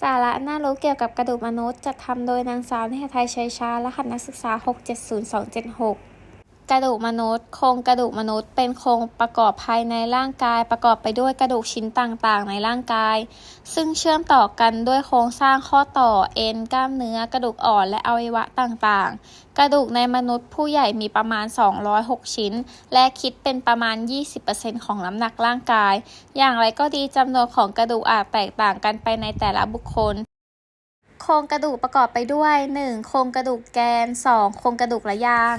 สาระน่ารู้เกี่ยวกับกระดูกมนุษย์จัดทำโดยนางสาวนิหไทยชัยชา รหัสนักศึกษา 670276 กระดูกมนุษย์ โครงกระดูกมนุษย์ เป็นโครงประกอบภายในร่างกาย ประกอบไปด้วยกระดูกชิ้นต่างๆ ในร่างกาย ซึ่งเชื่อมต่อกันด้วยโครงสร้างข้อต่อ เอ็น กล้ามเนื้อ กระดูกอ่อน และอวัยวะต่างๆ กระดูกในมนุษย์ผู้ใหญ่มีประมาณ 206 ชิ้น และคิดเป็นประมาณ 20%ของน้ำหนักร่างกาย อย่างไรก็ดีจำนวนของกระดูกอาจแตกต่างกันไปในแต่ละบุคคลโครงกระดูกประกอบไปด้วย 1. โครงกระดูกแกน 2. โครงกระดูกระยาง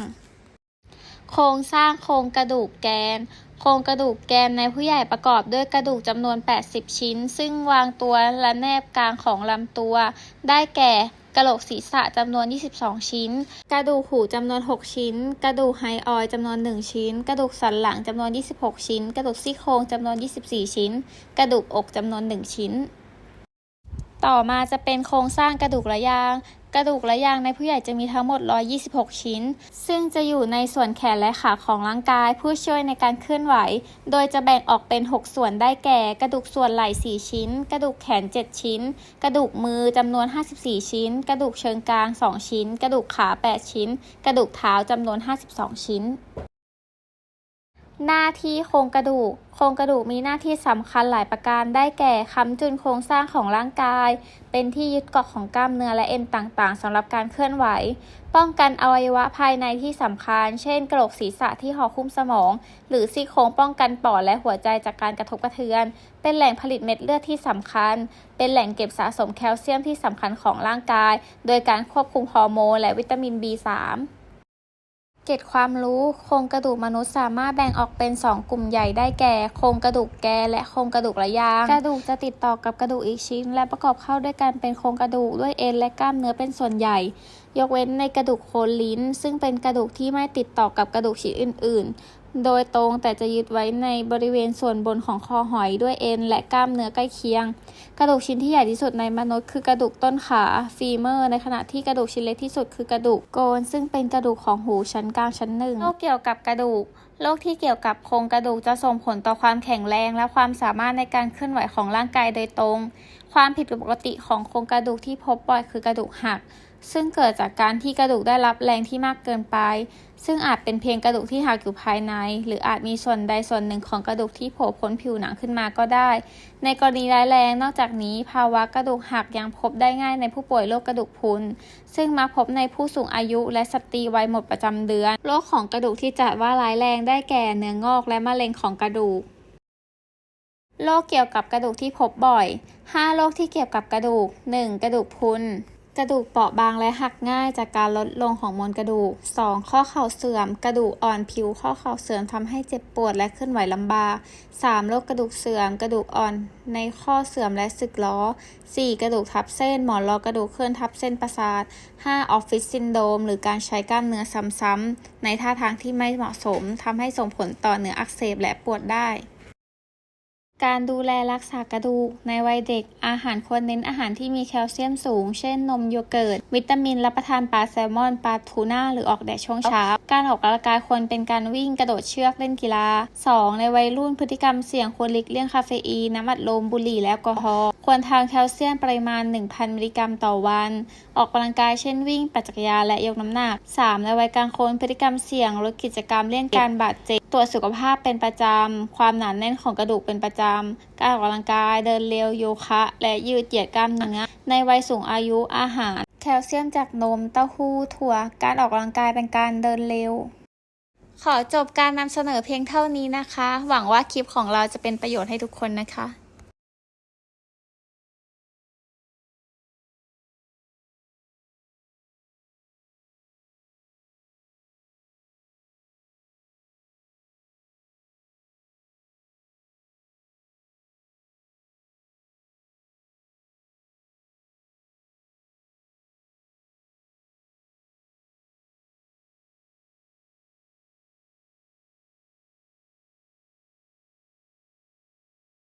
โครงสร้างโครงกระดูกแกน โครงกระดูกแกนในผู้ใหญ่ประกอบด้วยกระดูกจำนวน 80 ชิ้น ซึ่งวางตัวและแนบกลางของลำตัว ได้แก่กระโหลกศีรษะจำนวน 22 ชิ้น กระดูกหูจำนวน 6 ชิ้น กระดูกไฮออยจำนวน 1 ชิ้น กระดูกสันหลังจำนวน 26 ชิ้น กระดูกซี่โครงจำนวน 24 ชิ้น กระดูกอกจำนวน 1 ชิ้น ต่อมาจะเป็นโครงสร้างกระดูกระยาง กระดูกและยางในผู้ใหญ่จะมีทั้งหมด 126 ชิ้น ซึ่งจะอยู่ในส่วนแขนและขาของร่างกาย ผู้ช่วยในการเคลื่อนไหว โดยจะแบ่งออกเป็น 6 ส่วนได้แก่ กระดูกส่วนไหล่ 4 ชิ้น กระดูกแขน 7 ชิ้น กระดูกมือจำนวน 54 ชิ้น กระดูกเชิงกราน2ชิ้น กระดูกขา 8 ชิ้น กระดูกเท้าจำนวน 52 ชิ้น หน้าที่โครงกระดูก โครงกระดูกมีหน้าที่สำคัญหลายประการได้แก่ค้ำจุนโครงสร้างของร่างกาย เป็นที่ยึดเกาะของกล้ามเนื้อและเอ็นต่างๆสำหรับการเคลื่อนไหว ป้องกันอวัยวะภายในที่สำคัญ เช่นกระโหลกศีรษะที่ห่อหุ้มสมอง หรือซี่โครงป้องกันปอดและหัวใจจากการกระทบกระเทือน เป็นแหล่งผลิตเม็ดเลือดที่สำคัญ เป็นแหล่งเก็บสะสมแคลเซียมที่สำคัญของร่างกาย โดยการควบคุมฮอร์โมนและวิตามิน B3 เกร็ดความรู้โครงกระดูกมนุษย์สามารถแบ่งออกเป็น 2 กลุ่มใหญ่ได้แก่ โครงกระดูกแกและโครงกระดูกระยาง กระดูกจะติดต่อกับกระดูกอีกชิ้น และประกอบเข้าด้วยกันเป็นโครงกระดูกด้วยเอ็นและกล้ามเนื้อเป็นส่วนใหญ่ ยกเว้นในกระดูกโคนลิ้น ซึ่งเป็นกระดูกที่ไม่ติดต่อกับกระดูกชิ้นอื่น ๆ โดยตรงแต่จะยึดไว้ในบริเวณส่วนบนของคอหอยด้วยเอ็นและกล้ามเนื้อใกล้เคียง กระดูกชิ้นที่ใหญ่ที่สุดในมนุษย์คือกระดูกต้นขาฟีเมอร์ ในขณะที่กระดูกชิ้นเล็กที่สุดคือกระดูกโกน ซึ่งเป็นกระดูกของหูชั้นกลางชั้นหนึ่งโรคเกี่ยวกับกระดูกโรคที่เกี่ยวกับโครงกระดูกจะส่งผลต่อความแข็งแรงและความสามารถในการเคลื่อนไหวของร่างกายโดยตรง ความผิดปกติของโครงกระดูกที่พบบ่อยคือกระดูกหัก ซึ่งเกิดจากการที่กระดูกได้รับแรงที่มากเกินไป ซึ่งอาจเป็นเพียงกระดูกที่หักอยู่ภายใน หรืออาจมีส่วนใดส่วนหนึ่งของกระดูกที่โผล่พ้นผิวหนังขึ้นมาก็ได้ ในกรณีร้ายแรง นอกจากนี้ ภาวะกระดูกหักยังพบได้ง่ายในผู้ป่วยโรคกระดูกพรุน ซึ่งมักพบในผู้สูงอายุและสตรีวัยหมดประจำเดือน โรคของกระดูกที่จัดว่าร้ายแรงได้แก่เนื้องอกและมะเร็งของกระดูกโรคเกี่ยวกับกระดูกที่พบบ่อย 5 โรคที่เกี่ยวกับกระดูก 1. กระดูกพุน กระดูกเปราะบางและหักง่ายจากการลดลงของมวลกระดูก 2. ข้อเข่าเสื่อม กระดูกอ่อนผิวข้อเข่าเสื่อมทำให้เจ็บปวดและเคลื่อนไหวลำบาก 3. โรคกระดูกเสื่อม กระดูกอ่อนในข้อเสื่อมและสึกล้อ 4. กระดูกทับเส้น หมอนรองกระดูกเคลื่อนทับเส้นประสาท 5. ออฟฟิศซินโดมหรือการใช้กล้ามเนื้อซ้ำๆในท่าทางที่ไม่เหมาะสมทำให้ส่งผลต่อเนื้ออักเสบและปวดได้ การดูแลรักษากระดูก ในวัยเด็ก อาหารควรเน้นอาหารที่มีแคลเซียมสูง เช่น นมโยเกิร์ต วิตามินรับประทานปลาแซลมอน ปลาทูน่า หรือออกแดดช่วงเช้า การออกกำลังกายควรเป็นการวิ่งกระโดดเชือกเล่นกีฬา 2. ในวัยรุ่นพฤติกรรมเสี่ยงควรหลีกเลี่ยงคาเฟอีนน้ำอัดลมบุหรี่และแอลกอฮอล์ควรทานแคลเซียมปริมาณ 1,000 มิลลิกรัมต่อวัน ออกกำลังกายเช่นวิ่ง ปั่นจักรยานและยกน้ำหนัก 3. ในวัยกลางคนพฤติกรรมเสี่ยงลดกิจกรรมเลี่ยงการบาดเจ็บตรวจสุขภาพเป็นประจำ ความหนาแน่นของกระดูกเป็นประจำ การออกกำลังกายเดินเร็วโยคะ และยืดเหยียดกล้ามเนื้อในวัยสูงอายุอาหาร แคลเซียมจากนมเต้าหู้ถั่ว การออกกำลังกายเป็นการเดินเร็วขอจบการนำเสนอเพียงเท่านี้นะคะ หวังว่าคลิปของเราจะเป็นประโยชน์ให้ทุกคนนะคะ